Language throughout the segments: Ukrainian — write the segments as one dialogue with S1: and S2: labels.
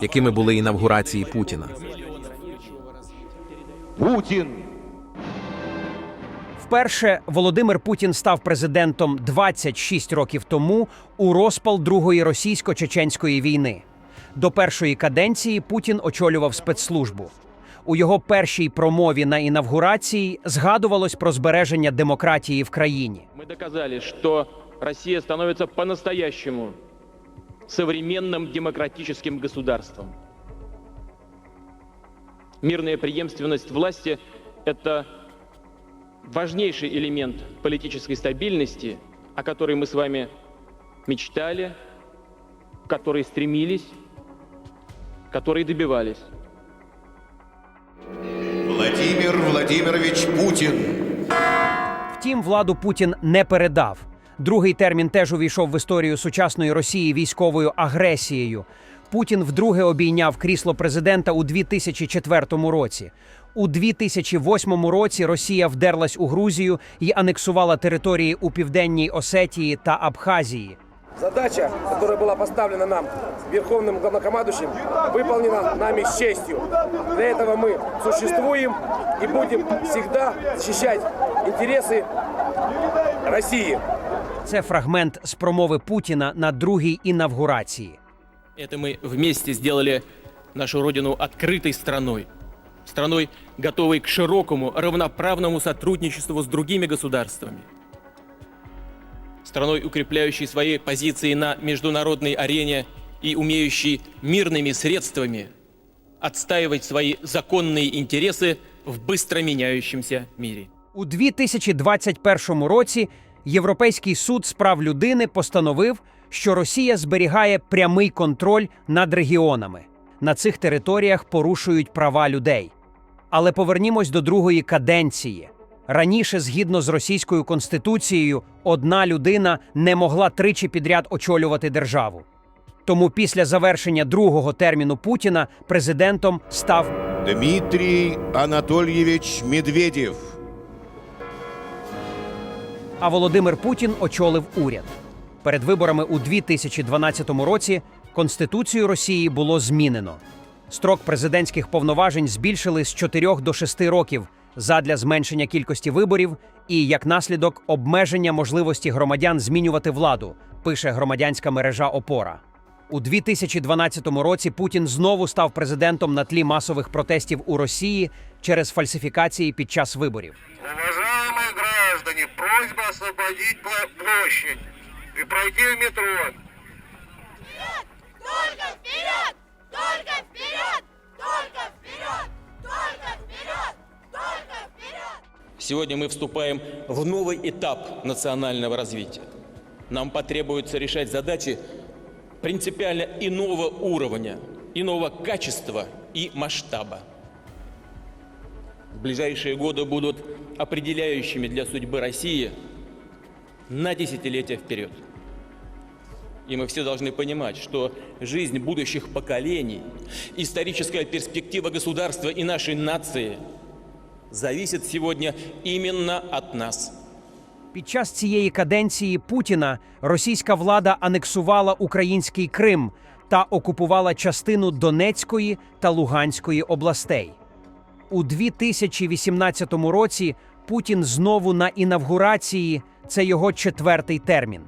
S1: якими були інавгурації Путіна.
S2: Путин
S3: Вперше Володимир Путін став президентом 26 років тому у розпал Другої російсько-чеченської війни. До першої каденції Путін очолював спецслужбу. У його першій промові на інавгурації згадувалось про збереження демократії в країні.
S4: Мы доказали, что Россия становится по-настоящему современным демократическим государством. Мирная преемственность власти – это важнейший элемент политической стабильности, о которой мы с вами мечтали, к которой стремились, которой добивались.
S5: Владимир Владимирович Путин.
S3: Втім, владу Путін не передав. Другий термін теж увійшов в історію сучасної Росії військовою агресією. Путін вдруге обійняв крісло президента у 2004 році. У 2008 році Росія вдерлась у Грузію і анексувала території у південній Осетії та Абхазії.
S6: Задача, которая была поставлена нам Верховным Главнокомандующим, выполнена нами с честью. Для этого мы существуем и будем всегда защищать интересы России.
S3: Це фрагмент з промови Путіна на другій інавгурації.
S4: Это мы вместе сделали нашу родину открытой страной. Страной, готовой к широкому, равноправному сотрудничеству с другими государствами. Страной, укрепляющей свои позиции на международной арене и умеющей мирными средствами отстаивать свои законные интересы в быстро меняющемся мире.
S3: У 2021 році Європейський суд з прав людини постановив, що Росія зберігає прямий контроль над регіонами. На цих територіях порушують права людей. Але повернімось до другої каденції. Раніше, згідно з російською конституцією, одна людина не могла тричі підряд очолювати державу. Тому після завершення другого терміну Путіна президентом став
S5: Дмитрий Анатольевич Медведев.
S3: А Володимир Путін очолив уряд. Перед виборами у 2012 році Конституцію Росії було змінено. Строк президентських повноважень збільшили з 4 до 6 років задля зменшення кількості виборів і, як наслідок, обмеження можливості громадян змінювати владу, пише громадянська мережа Опора. У 2012 році Путін знову став президентом на тлі масових протестів у Росії через фальсифікації під час виборів.
S7: Просьба освободить площадь и пройти в метро.
S8: Только вперед! Только вперед! Только вперед! Только вперед! Только вперед!
S4: Сегодня мы вступаем в новый этап национального развития. Нам потребуется решать задачи принципиально иного уровня, иного качества и масштаба. В ближайшие годы будут определяющими для судьбы России на десятилетия вперед. И мы все должны понимать, что жизнь будущих поколений, историческая перспектива государства и нашей нации зависит сегодня именно от нас.
S3: Під час цієї каденції Путіна російська влада анексувала український Крим та окупувала частину Донецької та Луганської областей. У 2018 році Путін знову на інавгурації це його четвертий термін.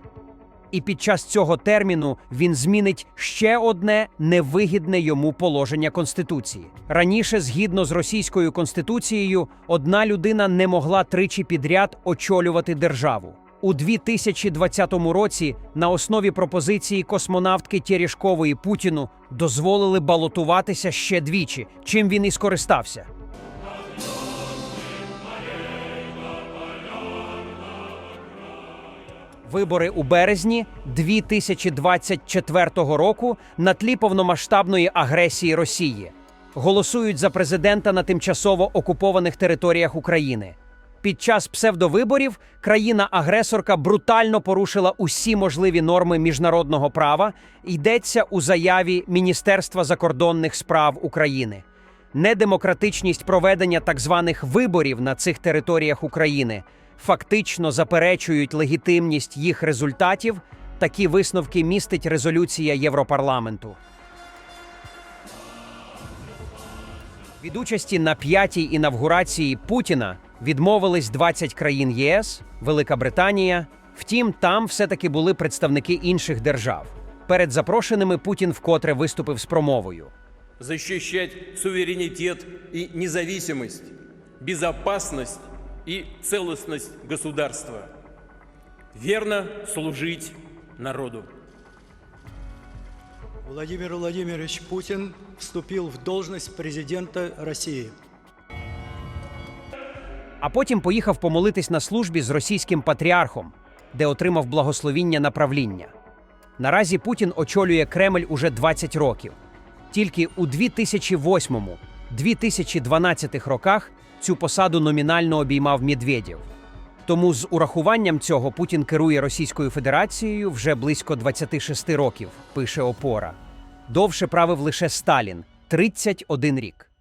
S3: І під час цього терміну він змінить ще одне невигідне йому положення Конституції. Раніше, згідно з російською конституцією, одна людина не могла тричі підряд очолювати державу. У 2020 році на основі пропозиції космонавтки Тєрішкової Путіну дозволили балотуватися ще двічі, чим він і скористався. Вибори у березні 2024 року на тлі повномасштабної агресії Росії голосують за президента на тимчасово окупованих територіях України. Під час псевдовиборів країна-агресорка брутально порушила усі можливі норми міжнародного права. Йдеться у заяві Міністерства закордонних справ України. Недемократичність проведення так званих виборів на цих територіях України фактично заперечують легітимність їх результатів, такі висновки містить резолюція Європарламенту. Від участі на п'ятій інавгурації Путіна відмовились 20 країн ЄС, Велика Британія. Втім, там все-таки були представники інших держав. Перед запрошеними Путін вкотре виступив з промовою.
S4: Защищать суверенітет і незалежність, безпечність и целостность государства, верно служить народу.
S2: Владимир Владимирович Путин вступил в должность президента России.
S3: А потім поїхав помолитись на службі з російським патріархом, де отримав благословіння на правління. Наразі Путін очолює Кремль уже 20 років. Тільки у 2008-2012 роках цю посаду номінально обіймав Медведєв. Тому з урахуванням цього Путін керує Російською Федерацією вже близько 26 років, пише Опора. Довше правив лише Сталін 31 рік.